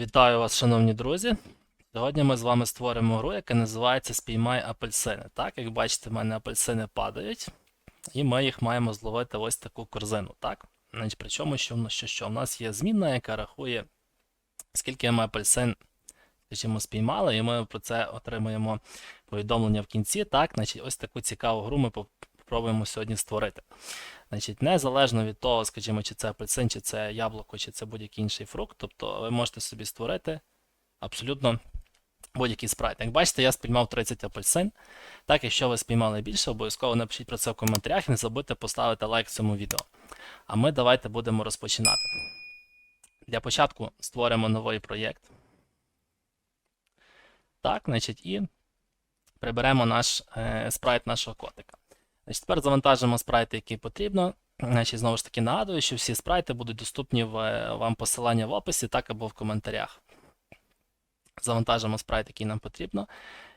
Вітаю вас, шановні друзі. Сьогодні ми з вами створимо гру, яка називається Спіймай апельсини. Так, як бачите, в мене апельсини падають, і ми їх маємо зловити ось таку корзину. Так? Причому, що, що, що в нас є змінна, яка рахує, скільки ми апельсин скажімо, спіймали, і ми про це отримуємо повідомлення в кінці. Так, значить, ось таку цікаву гру ми поп- попробуємо сьогодні створити. Значить, незалежно від того, скажімо, чи це апельсин, чи це яблуко, чи це будь-який інший фрукт, тобто ви можете собі створити абсолютно будь-який спрайт. Як бачите, я спіймав 30 апельсин. Так, якщо ви спіймали більше, обов'язково напишіть про це в коментарях і не забудьте поставити лайк цьому відео. А ми давайте будемо розпочинати. Для початку створимо новий проєкт. Так, значить, і приберемо наш е, спрайт нашого котика. Значить, тепер завантажимо спрайти, які потрібно. Значить, знову ж таки нагадую, що всі спрайти будуть доступні в вам посилання в описі, так або в коментарях. Завантажимо спрайт, який нам потрібно.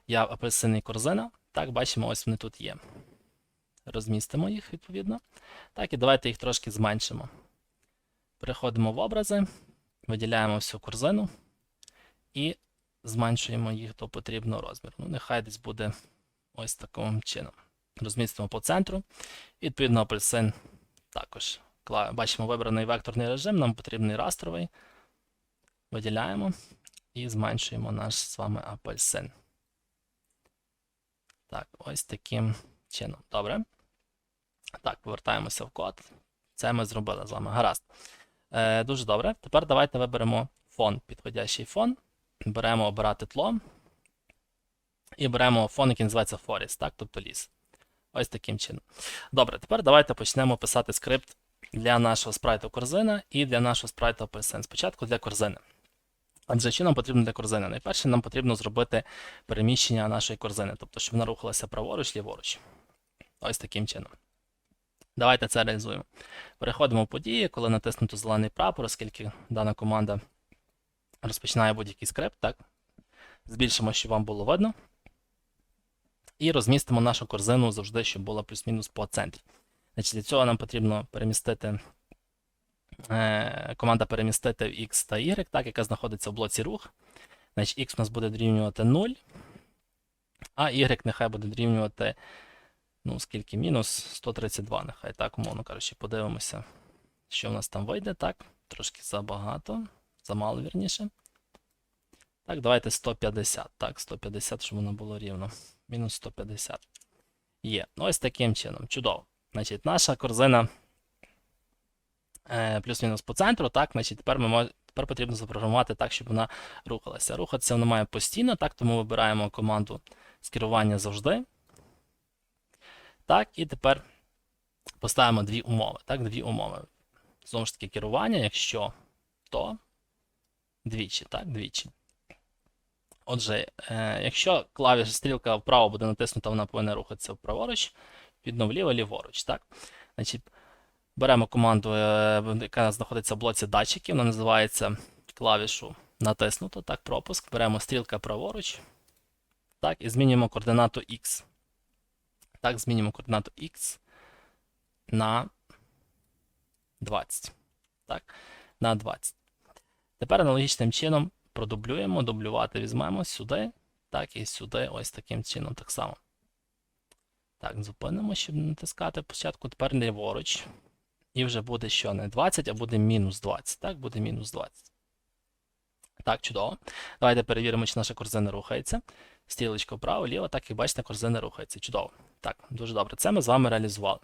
Я апельсин і корзина. Так, бачимо, ось вони тут є. Розмістимо їх відповідно. Так, і давайте їх трошки зменшимо. Переходимо в образи, виділяємо всю корзину і зменшуємо їх до потрібного розміру. Ну, нехай десь буде ось таким чином. Розмістимо по центру. І, відповідно, апельсин також. Бачимо вибраний векторний режим, нам потрібний растровий. Виділяємо і зменшуємо наш з вами апельсин. Так, ось таким чином. Добре. Так, повертаємося в код. Це ми зробили з вами. Гаразд. Е, дуже добре. Тепер давайте виберемо фон, підходящий фон. Беремо обирати тло. І беремо фон, який називається Forest, так, тобто ліс. Ось таким чином. Добре, тепер давайте почнемо писати скрипт для нашого спрайту корзина і для нашого спрайту апельсин. Спочатку для корзини. Адже що нам потрібно для корзини? Найперше нам потрібно зробити переміщення нашої корзини, тобто, щоб вона рухалася праворуч, ліворуч. Ось таким чином. Давайте це реалізуємо. Переходимо в події, коли натиснуто зелений прапор, оскільки дана команда розпочинає будь-який скрипт, так? Збільшимо, щоб вам було видно. І розмістимо нашу корзину завжди, щоб була плюс-мінус по центрі. Значить, для цього нам потрібно перемістити е, команда перемістити в X та Y, так, яка знаходиться в блоці рух. Значить, X у нас буде дорівнювати 0, а Y нехай буде дорівнювати, ну, скільки мінус 132, нехай так, умовно кажучи, подивимося, що в нас там вийде. Так, трошки забагато, замало вірніше. Так, давайте 150. Так, 150, щоб воно було рівно. Мінус 150. Є. Ну, ось таким чином. Чудово. Значить, наша корзина е, плюс-мінус по центру. Так, значить, тепер ми мож... тепер потрібно запрограмувати так, щоб вона рухалася. Рухатися вона має постійно, так, тому вибираємо команду з керування завжди. Так, і тепер поставимо дві умови. Так, дві умови. Знову ж таки, керування, якщо то двічі, так, двічі. Отже, е, якщо клавіша стрілка вправо буде натиснута, вона повинна рухатися вправоруч, відно вліво, ліворуч. Так? Значить, беремо команду, е, яка знаходиться в блоці датчиків, вона називається клавішу натиснуто, так, пропуск. Беремо стрілка праворуч. Так, і змінюємо координату X. Так, змінюємо координату X на 20. Так, на 20. Тепер аналогічним чином продублюємо, дублювати візьмемо сюди, так і сюди, ось таким чином так само. Так, зупинимо, щоб натискати спочатку. Тепер ліворуч. І вже буде що не 20, а буде мінус 20. Так, буде мінус 20. Так, чудово. Давайте перевіримо, чи наша корзина рухається. Стрілочка вправо, ліво, так як бачите, корзина рухається. Чудово. Так, дуже добре. Це ми з вами реалізували.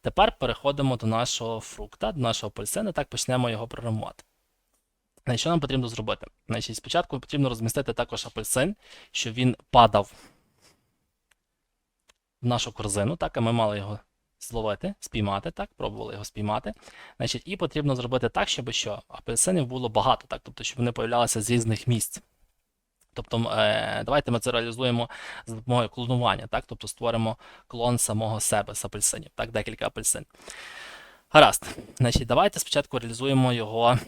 Тепер переходимо до нашого фрукта, до нашого апельсина, так почнемо його програмувати. Що нам потрібно зробити? Значить, Спочатку потрібно розмістити також апельсин, щоб він падав в нашу корзину, так, а ми мали його зловити, спіймати, так, пробували його спіймати. Значить, І потрібно зробити так, щоб що апельсинів було багато, так, тобто, щоб вони появлялися з різних місць. Тобто, е, давайте ми це реалізуємо за допомогою клонування, так, тобто створимо клон самого себе з апельсинів, так, декілька апельсин. Гаразд. Значить, давайте спочатку реалізуємо його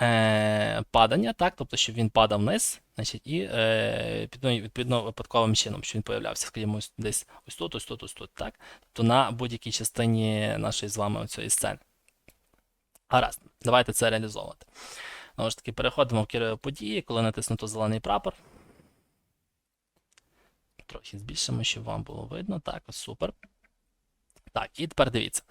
е, падання, так, тобто, щоб він падав вниз, значить, і е, відповідно, випадковим чином, що він появлявся, скажімо, десь ось тут, ось тут, ось тут, так, тобто на будь-якій частині нашої з вами цієї сцени. Гаразд, давайте це реалізовувати. Знову ж таки, переходимо в кер- події, коли натиснуто зелений прапор. Трохи збільшимо, щоб вам було видно. Так, супер. Так, і тепер дивіться.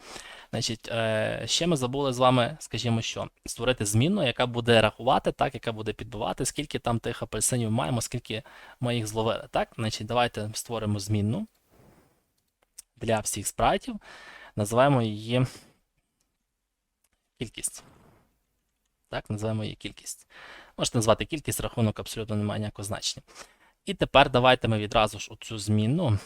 Значить, е, ще ми забули з вами, скажімо, що створити змінну, яка буде рахувати, так, яка буде підбивати, скільки там тих апельсинів маємо, скільки ми їх зловили. Так, значить, давайте створимо змінну для всіх спрайтів. Називаємо її кількість. Так, називаємо її кількість. Можете назвати кількість, рахунок абсолютно немає ніякого значення. І тепер давайте ми відразу ж оцю змінну.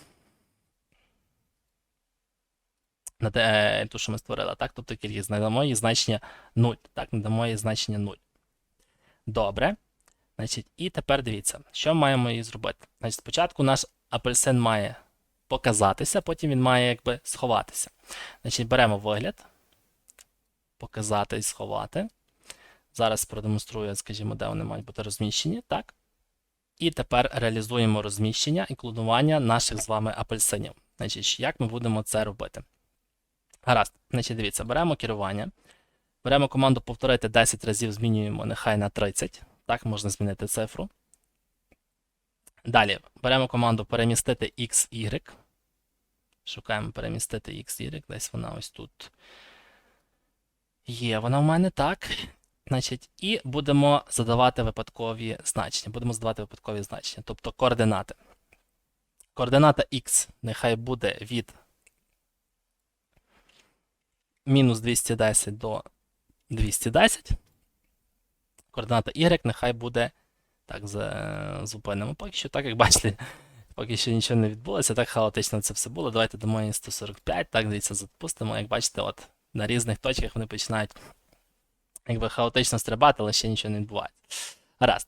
На те, е, ту, що ми створили, так? Тобто кількість надамо їй значення 0. Так, надамо їй значення 0. Добре. Значить, і тепер дивіться, що маємо її зробити. Значить, спочатку наш апельсин має показатися, потім він має якби сховатися. Значить, беремо вигляд. Показати і сховати. Зараз продемонструю, скажімо, де вони мають бути розміщені. Так. І тепер реалізуємо розміщення і клонування наших з вами апельсинів. Значить, як ми будемо це робити? Гаразд, значить, дивіться, беремо керування. Беремо команду повторити 10 разів, змінюємо нехай на 30. Так, можна змінити цифру. Далі беремо команду перемістити X, Y. Шукаємо перемістити X, Y. Десь вона ось тут. Є вона в мене так. Значить, і будемо задавати випадкові значення. Будемо задавати випадкові значення, тобто координати. Координата X нехай буде від мінус 210 до 210. Координата Y нехай буде. Так, зупинимо поки що. Так, як бачите, поки що нічого не відбулося, так хаотично це все було. Давайте дамо їй 145. Так, дивіться, запустимо. Як бачите, от на різних точках вони починають якби хаотично стрибати, але ще нічого не відбувається. Гаразд.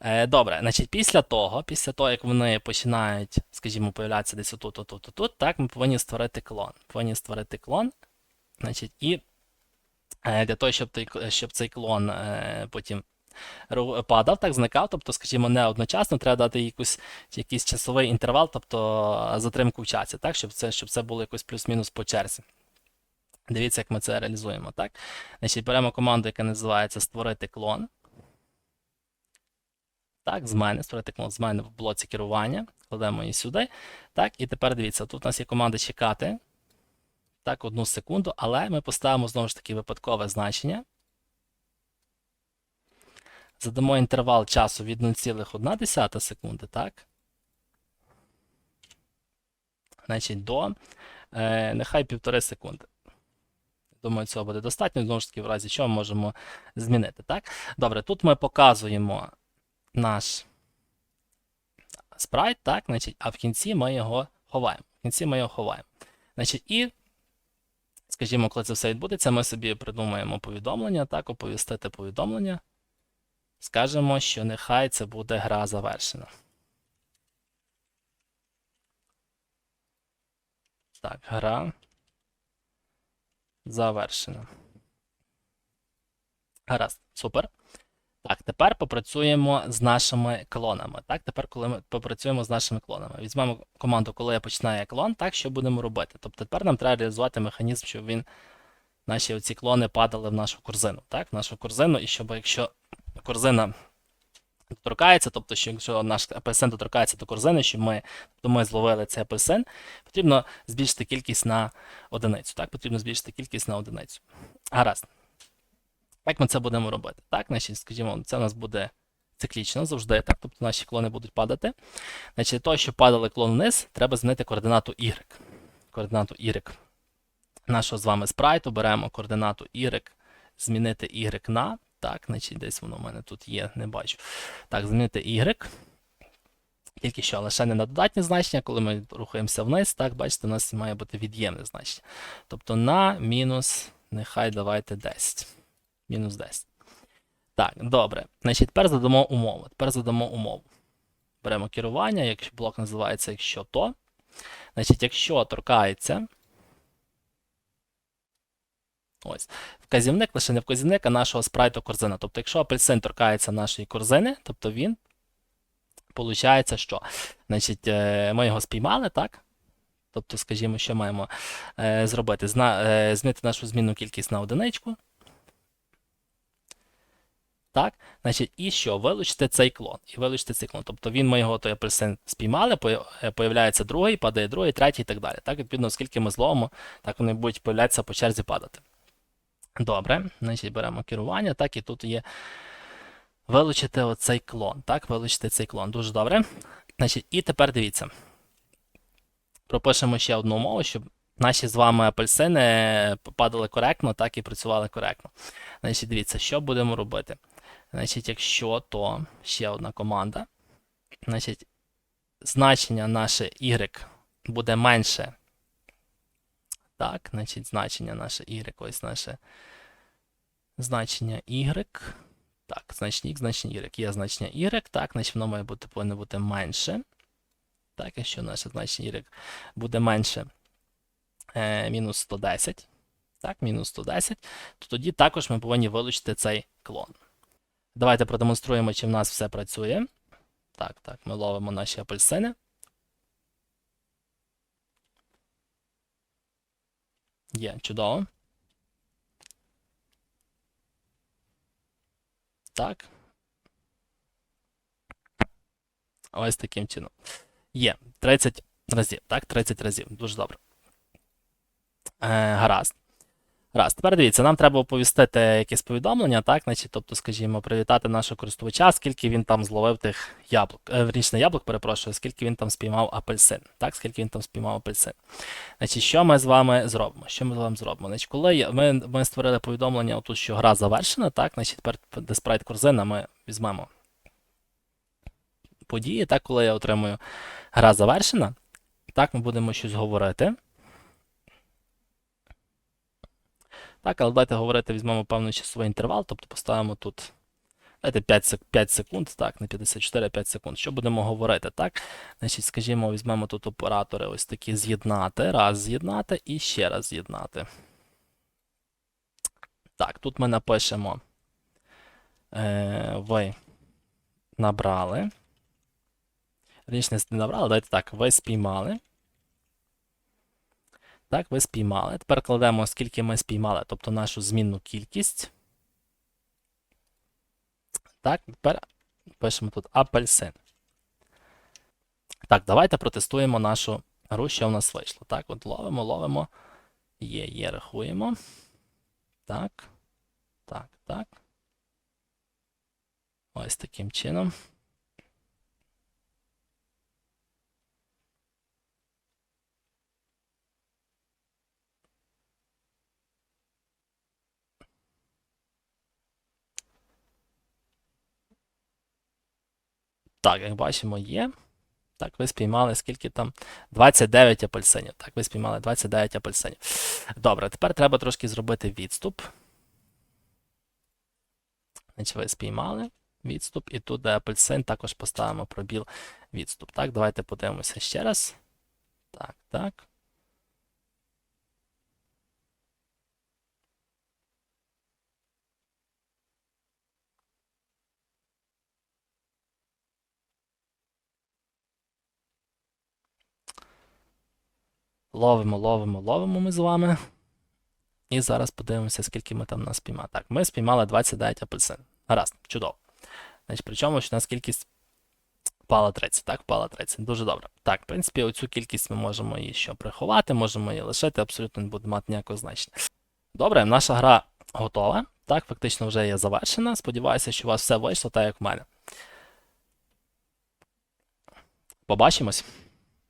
Е, добре, значить, після того, після того, як вони починають, скажімо, появлятися десь отут, отут, отут, так, ми повинні створити клон. Повинні створити клон. Значить, і е, для того, щоб, той, щоб цей клон е, потім падав, так зникав, тобто, скажімо, не одночасно, треба дати якусь, якийсь часовий інтервал, тобто затримку в часі, так, щоб це, щоб це було якось плюс-мінус по черзі. Дивіться, як ми це реалізуємо. Так? Значить, беремо команду, яка називається створити клон. Так, з мене, створити клон з мене в блоці керування. Кладемо її сюди. Так, і тепер дивіться, тут у нас є команда чекати. Так, одну секунду, але ми поставимо знову ж таки випадкове значення. Задамо інтервал часу від 0,1 секунди, так? Значить, до е, нехай півтори секунди. Думаю, цього буде достатньо. Знову ж таки, в разі чого можемо змінити. Так? Добре, тут ми показуємо наш спрайт, так, значить, а в кінці ми його ховаємо. В кінці ми його ховаємо. Значить, і, скажімо, коли це все відбудеться, ми собі придумаємо повідомлення, так, оповістити повідомлення. Скажемо, що нехай це буде гра завершена. Так, гра завершена. Гаразд, супер. Так, тепер попрацюємо з нашими клонами. Так, тепер, коли ми попрацюємо з нашими клонами. Візьмемо команду, коли я починаю клон, так, що будемо робити? Тобто тепер нам треба реалізувати механізм, щоб він, наші оці клони падали в нашу корзину. Так, в нашу корзину, і щоб якщо корзина доторкається, тобто, що якщо наш апельсин доторкається до корзини, щоб ми, тобто ми зловили цей апельсин, потрібно збільшити кількість на одиницю. Так, потрібно збільшити кількість на одиницю. Гаразд. Як ми це будемо робити? Так, значить, скажімо, це у нас буде циклічно завжди, так, тобто наші клони будуть падати. Значить, для того, щоб падали клон вниз, треба змінити координату Y. Координату Y нашого з вами спрайту, беремо координату Y, змінити Y на. Так, значить, десь воно в мене тут є, не бачу. Так, змінити Y. Тільки що лише не на додатнє значення, коли ми рухаємося вниз, так, бачите, у нас має бути від'ємне значення. Тобто на мінус, нехай давайте 10. Мінус 10. Так, добре. Значить, тепер задамо умову. Тепер задамо умову. Беремо керування, якщо блок називається якщо то. Значить, якщо торкається. Ось. Вказівник, лише не вказівник, а нашого спрайту корзина. Тобто, якщо апельсин торкається нашої корзини, тобто він. Получається, що? Значить, е, ми його спіймали, так? Тобто, скажімо, що маємо е, зробити? Е, змінити нашу змінну кількість на одиничку. Так, значить, і що? Вилучити цей клон. І вилучити цей клон. Тобто він ми його той апельсин спіймали, е, появляється другий, падає другий, третій і так далі. Так, відповідно, скільки ми зловимо, так вони будуть появлятися по черзі падати. Добре, значить беремо керування, так, і тут є вилучити оцей клон. Так, вилучити цей клон. Дуже добре. Значить, і тепер дивіться. Пропишемо ще одну умову, щоб наші з вами апельсини падали коректно, так і працювали коректно. Значить, дивіться, що будемо робити. Значить, якщо то ще одна команда, значить, значення наше y буде менше. Так, значить, значення наше y, ось наше значення y. Так, значення x, значення y. Є значення y, так, значить воно має бути, повинно бути менше. Так, якщо наше значення y буде менше е, мінус 110, так, мінус 110, то тоді також ми повинні вилучити цей клон. Давайте продемонструємо, чи в нас все працює. Так, так, ми ловимо наші апельсини. Є, чудово. Так. Ось таким чином. Є 30 разів. Так, 30 разів. Дуже добре. Е, гаразд. Гаразд. Тепер дивіться, нам треба оповістити якесь повідомлення, так, значить, тобто, скажімо, привітати нашого користувача, скільки він там зловив тих яблук. Е, верніше, яблук, перепрошую, скільки він там спіймав апельсин. Так, скільки він там спіймав апельсин. Значить, що ми з вами зробимо? Що ми з вами зробимо? Значить, коли ми, ми створили повідомлення, отут, що гра завершена, так, значить, тепер де спрайт корзина ми візьмемо події, так, коли я отримую гра завершена, так, ми будемо щось говорити. Так, але давайте говорити, візьмемо певний часовий інтервал, тобто поставимо тут давайте 5, 5 секунд, так, не 54, а 5 секунд. Що будемо говорити? Так, значить, скажімо, візьмемо тут оператори ось такі з'єднати, раз з'єднати і ще раз з'єднати. Так, тут ми напишемо. Е, ви набрали. Раніше не набрали, давайте так, ви спіймали. Так, ви спіймали. Тепер кладемо, скільки ми спіймали, тобто нашу змінну кількість. Так, тепер пишемо тут апельсин. Так, давайте протестуємо нашу гру, що в нас вийшло. Так, от ловимо, ловимо. Є, є, рахуємо. Так. Так, так. Ось таким чином. Так, як бачимо, є. Так, ви спіймали скільки там? 29 апельсинів. Так, ви спіймали 29 апельсинів. Добре, тепер треба трошки зробити відступ. Значить, ви спіймали відступ, і тут, де апельсин, також поставимо пробіл відступ. Так, давайте подивимося ще раз. Так, так. Ловимо, ловимо, ловимо ми з вами. І зараз подивимося, скільки ми там нас спіймали. Так, ми спіймали 29 апельсин. Гаразд, чудово. Значить, причому, що у нас кількість впала 30, так, впала 30. Дуже добре. Так, в принципі, оцю кількість ми можемо її що приховати, можемо її лишити, абсолютно не буде мати ніякого значення. Добре, наша гра готова. Так, фактично вже є завершена. Сподіваюся, що у вас все вийшло так, як в мене. Побачимось.